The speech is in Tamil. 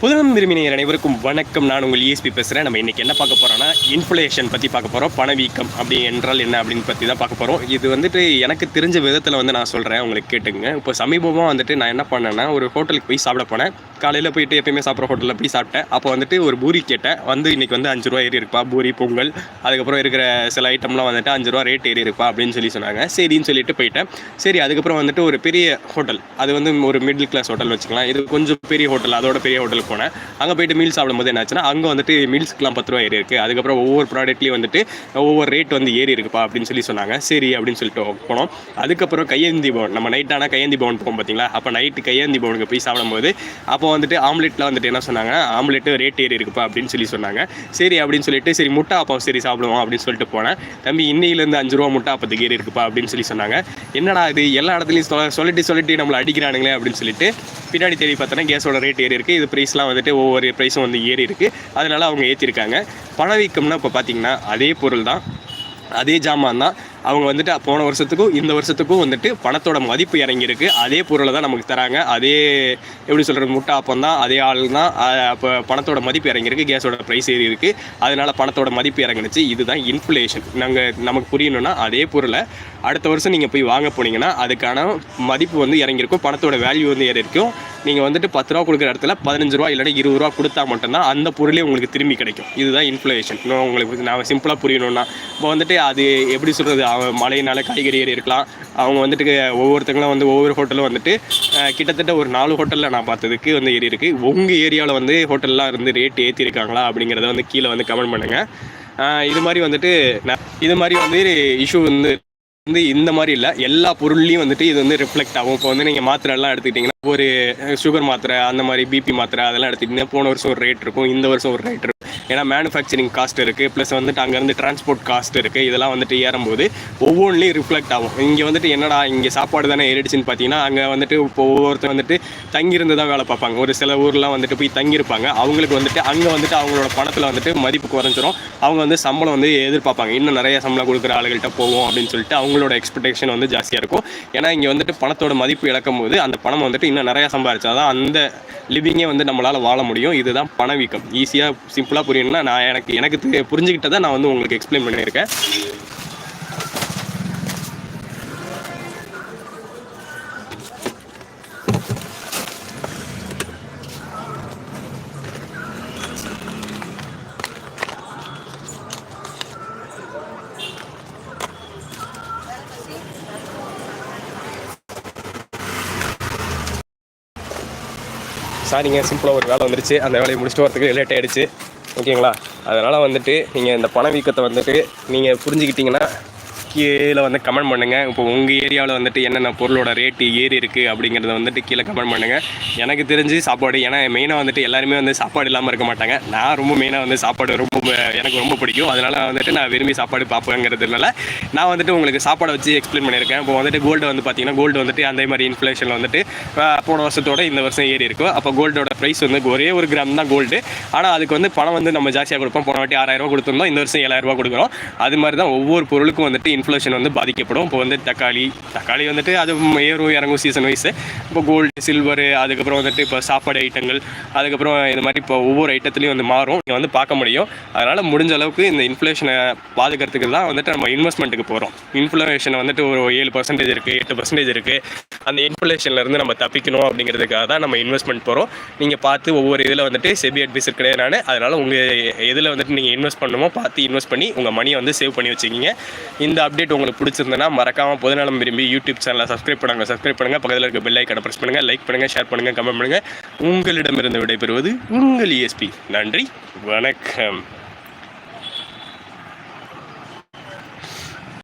புதுனம் விரும்பினர் அனைவருக்கும் வணக்கம். நான் உங்கள் இஎஸ்பி பேசுகிறேன் நம்ம இன்றைக்கி என்ன பார்க்க போகிறோன்னா இன்ஃப்ளேஷன் பற்றி பார்க்க போகிறோம் பணவீக்கம் அப்படி என்றால் என்ன அப்படின்னு பற்றி தான் பார்க்க போகிறோம் இது வந்துட்டு எனக்கு தெரிஞ்ச விதத்தில் வந்து நான் சொல்கிறேன் உங்களுக்கு கேட்டுங்க இப்போ சமீபமாக வந்துட்டு நான் என்ன பண்ணேன்னா ஒரு ஹோட்டலுக்கு போய் சாப்பிட போனேன். காலையில் போயிட்டு எப்பயுமே சாப்பிட்ற ஹோட்டலில் போய் சாப்பிட்டேன். அப்போ வந்துட்டு ஒரு பூரி கேட்டேன். வந்து இன்றைக்கி வந்து அஞ்சு ரூபா ஏறி இருப்பா பூரி பொங்கல் அதுக்கப்புறம் இருக்கிற சில ஐட்டம்லாம் வந்துட்டு அஞ்சு ரூபா ரேட் ஏறி இருப்பா அப்படின்னு சொல்லி சொன்னாங்க. சரின்னு சொல்லிட்டு போயிட்டேன். சரி அதுக்கப்புறம் வந்துட்டு ஒரு பெரிய ஹோட்டல். அது வந்து ஒரு மிடில் கிளாஸ் ஹோட்டல் வச்சுக்கலாம். இது கொஞ்சம் பெரிய ஹோட்டல். அதோட பெரிய ஹோட்டல் ஹோட்டலுக்கு போனேன். அங்கே போயிட்டு மீல் சாப்பிடும்போது என்னாச்சுன்னா அங்கே வந்துட்டு மீல்ஸ்க்குலாம் பத்து ரூபா ஏறி இருக்குது அதுக்கப்புறம் ஒவ்வொரு ப்ராடக்ட்லேயும் வந்துட்டு ஒவ்வொரு ரேட் வந்து ஏறி இருக்குப்பா அப்படின்னு சொல்லி சொன்னாங்க. சரி அப்படின்னு சொல்லிட்டு போனோம். அதுக்கப்புறம் கையேந்தி பவன் நம்ம நைட் ஆனால் கையேந்தி பவன் போகும் பார்த்தீங்களா அப்போ நைட்டு கையேந்தி பவனுக்கு போய் சாப்பிடும்போது அப்போ வந்துட்டு ஆம்லெட்டில் வந்துட்டு என்ன சொன்னாங்க? ஆம்லெட்டு ரேட் ஏறி இருக்குப்பா அப்படின்னு சொல்லி சொன்னாங்க. சரி அப்படின்னு சொல்லிட்டு சரி முட்டை அப்பாவும் சரி சாப்பிடுவோம் அப்படின்னு சொல்லிட்டு போனேன். தம்பி இன்னையிலேருந்து அஞ்சு ரூபா முட்டை அப்பத்துக்கு ஏறி இருக்குப்பா அப்படின்னு சொல்லி சொன்னாங்க. என்னடா இது? எல்லா இடத்துலையும் சொல்லிட்டு சொல்லிட்டு நம்மளை அடிக்கிறானுங்களே அப்படின்னு சொல்லிட்டு பின்னாடி தேடி பார்த்தோன்னா கேஸோட ரேட் ஏறி இருக்குது இது ப்ரைஸ் ப்ரைஸ்லாம் வந்துட்டு ஒவ்வொரு ப்ரைஸும் வந்து ஏறி இருக்குது அதனால அவங்க ஏற்றிருக்காங்க பணவீக்கம்னா இப்போ பார்த்தீங்கன்னா அதே பொருள் தான் அதே ஜாமான் தான் அவங்க வந்துட்டு போன வருஷத்துக்கும் இந்த வருஷத்துக்கும் வந்துட்டு பணத்தோட மதிப்பு இறங்கியிருக்கு. அதே பொருளை தான் நமக்கு தராங்க. அதே எப்படி சொல்கிறது முட்டை அப்பம் தான் அதே ஆள் தான் அப்போ பணத்தோட மதிப்பு இறங்கியிருக்கு. கேஸோட ப்ரைஸ் ஏறி இருக்குது அதனால் பணத்தோட மதிப்பு இறங்கினுச்சு. இதுதான் இன்ஃப்ளேஷன் நாங்கள் நமக்கு புரியணும்னா அதே பொருளை அடுத்த வருஷம் நீங்கள் போய் வாங்க போனீங்கன்னா அதுக்கான மதிப்பு வந்து இறங்கியிருக்கும். பணத்தோட வேல்யூ வந்து ஏறி இருக்கும். நீங்கள் வந்துட்டு பத்து ரூபா கொடுக்குற இடத்துல பதினஞ்சு ரூபா இல்லைன்னா இருபது ரூபா கொடுத்தா மட்டும்தான் அந்த பொருளே உங்களுக்கு திரும்பி கிடைக்கும். இதுதான் இன்ஃப்ளேஷன் உங்களுக்கு நான் சிம்பிளாக புரியணும்னா. இப்போ வந்துட்டு அது எப்படி சொல்கிறது மழையினால காய்கறி ஏறி இருக்கலாம். அவங்க வந்துட்டு ஒவ்வொருத்தங்களும் வந்து ஒவ்வொரு ஹோட்டலும் வந்துட்டு கிட்டத்தட்ட ஒரு நாலு ஹோட்டலில் நான் பார்த்ததுக்கு வந்து ஏறி இருக்கு. உங்கள் ஏரியாவில் வந்து ஹோட்டல்லாம் இருந்து ரேட் ஏற்றிருக்காங்களா அப்படிங்கிறத வந்து கீழே வந்து கமெண்ட் பண்ணுங்கள் இது மாதிரி வந்துட்டு நான் இது மாதிரி வந்து இஷ்யூ வந்து வந்து இந்த மாதிரி இல்லை. எல்லா பொருள்லையும் வந்துட்டு இது வந்து ரிஃப்ளெக்ட் ஆகும். இப்போ வந்து நீங்கள் மாத்திரை எல்லாம் எடுத்துக்கிட்டிங்கன்னா ஒரு சுகர் மாத்திரை அந்த மாதிரி பிபி மாத்திரை அதெல்லாம் எடுத்துக்கிட்டிங்கன்னா போன வருஷம் ஒரு ரேட் இருக்கும். இந்த வருஷம் ஒரு ரேட் இருக்கும் ஏன்னா மேனுஃபேக்சரிங் காஸ்ட் இருக்குது ப்ளஸ் வந்துட்டு அங்கேருந்து டிரான்ஸ்போர்ட் காஸ்ட் இருக்குது இதெல்லாம் வந்துட்டு ஏறும்போது ஒவ்வொன்றிலையும் ரிஃப்ளெக்ட் ஆகும். இங்கே வந்துட்டு என்னடா இங்கே சாப்பாடு தானே ஏறிடுச்சுன்னு பார்த்தீங்கன்னா அங்கே வந்துட்டு இப்போ ஒவ்வொருத்தர் வந்துட்டு தங்கியிருந்து தான் வேலை பார்ப்பாங்க. ஒரு சில ஊர்லாம் வந்துட்டு போய் தங்கியிருப்பாங்க. அவங்களுக்கு வந்துட்டு அங்கே வந்துட்டு அவங்களோட பணத்தில் வந்துட்டு மதிப்பு குறைஞ்சிரும். அவங்க வந்து சம்பளம் வந்து எதிர்பார்ப்பாங்க. இன்னும் நிறைய சம்பளம் கொடுக்குற ஆளுகள்கிட்ட போவோம் அப்படின்னு சொல்லிட்டு அவங்களோட எக்ஸ்பெக்டேஷன் வந்து ஜாஸ்தியாக இருக்கும். ஏன்னா இங்கே வந்துட்டு பணத்தோட மதிப்பு இழக்கும் போது அந்த பணம் வந்துட்டு இன்னும் நிறையா சம்பாரிச்சாதான் அந்த லிவிங்கே வந்து நம்மளால் வாழ முடியும். இதுதான் பணவீக்கம். ஈஸியாக சிம்பிளாக புரியணும்னா நான் எனக்கு எனக்கு புரிஞ்சுக்கிட்டதை நான் வந்து உங்களுக்கு எக்ஸ்பிளைன் பண்ணியிருக்கேன். சாரிங்க சிம்பிளாக ஒரு வேலை வந்துருச்சு. அந்த வேலையை முடிச்சுட்டு வரதுக்கு லேட் ஆயிடுச்சு. ஓகேங்களா? அதனால் வந்துட்டு நீங்கள் இந்த பணவீக்கத்தை வந்துட்டு நீங்கள் புரிஞ்சுக்கிட்டிங்கன்னா கீழே வந்து கமெண்ட் பண்ணுங்கள் இப்போ உங்கள் ஏரியாவில் வந்துட்டு என்னென்ன பொருளோட ரேட்டு ஏறி இருக்குது அப்படிங்கிறத வந்துட்டு கீழே கமெண்ட் பண்ணுங்கள் எனக்கு தெரிஞ்சு சாப்பாடு ஏன்னா மெயினாக வந்துட்டு எல்லாருமே வந்து சாப்பாடு இல்லாமல் இருக்க மாட்டாங்க. நான் ரொம்ப மெயினாக வந்து சாப்பாடு ரொம்ப எனக்கு ரொம்ப பிடிக்கும். அதனால் வந்துட்டு நான் விரும்பி சாப்பாடு பார்ப்பேங்கிறதுனால நான் வந்துட்டு உங்களுக்கு சாப்பாடை வச்சு எக்ஸ்பிளைன் பண்ணியிருக்கேன். இப்போ வந்துட்டு கோல்டு வந்து பார்த்தீங்கன்னா கோல்டு வந்துட்டு அதே மாதிரி இன்ஃப்ளேஷனில் வந்துட்டு போன வருஷத்தோட இந்த வருஷம் ஏறி இருக்கும் அப்போ கோல்டோட ப்ரைஸ் வந்து ஒரே ஒரு கிராம் தான் கோல்டு ஆனால் அதுக்கு வந்து பணம் வந்து நம்ம ஜாஸ்தியாக கொடுப்போம். போன வாட்டி ஆறாயிரம் ரூபா கொடுத்துருந்தோம். இந்த வருஷம் ஏழாயிரம் ரூபா கொடுக்குறோம். அது மாதிரி தான் ஒவ்வொரு பொருளுக்கும் வந்துட்டு இன்ஃப்ளேஷன் வந்து பாதிக்கப்படும். இப்போ வந்து தக்காளி தக்காளி வந்துட்டு அது ஏறும் இறங்கும் சீசன் வைஸு இப்போ கோல்டு சில்வரு அதுக்கப்புறம் வந்துட்டு இப்போ சாப்பாடு ஐட்டங்கள் அதுக்கப்புறம் இது மாதிரி இப்போ ஒவ்வொரு ஐட்டத்துலையும் வந்து மாறும். நீங்கள் வந்து பார்க்க முடியும். அதனால் முடிஞ்ச அளவுக்கு இந்த இன்ஃப்ளேஷனை பாதுகாக்கிறதுக்கு தான் வந்துட்டு நம்ம இன்வெஸ்ட்மெண்ட்டுக்கு போகிறோம் இன்ஃப்ளேஷன் வந்துட்டு ஒரு ஏழு பர்சன்டேஜ் இருக்குது எட்டு பர்சன்டேஜ் இருக்குது அந்த இன்ஃப்ளேஷன்லேருந்து நம்ம தப்பிக்கணும் அப்படிங்கிறதுக்காக தான் நம்ம இன்வெஸ்ட்மெண்ட் போகிறோம் நீங்கள் பார்த்து ஒவ்வொரு இதில் வந்துட்டு செபி அட்வைசர் கிடையாது நான். அதனால் உங்கள் எதில் வந்துட்டு நீங்கள் இன்வெஸ்ட் பண்ணணுமோ பார்த்து இன்வெஸ்ட் பண்ணி உங்கள் மணியை வந்து சேவ் பண்ணி வச்சுக்கிங்க. இந்த அப்டேட் உங்களுக்கு பிடிச்சிருந்தனா மறக்காமல் பொதுநலம் விரும்பி யூடியூப் சேனலை சப்ஸ்கிரைப் பண்ணுங்கள் சப்ஸ்கிரைப் பண்ணுங்கள் பக்கத்தில் இருக்க பெல் ஐக்கனை ப்ரெஸ் பண்ணுங்கள் லைக் பண்ணுங்கள் ஷேர் பண்ணுங்கள் கமெண்ட் பண்ணுங்கள் உங்களிடமிருந்து விடைபெறுவது உங்கள் இஎஸ்பி நன்றி. வணக்கம்.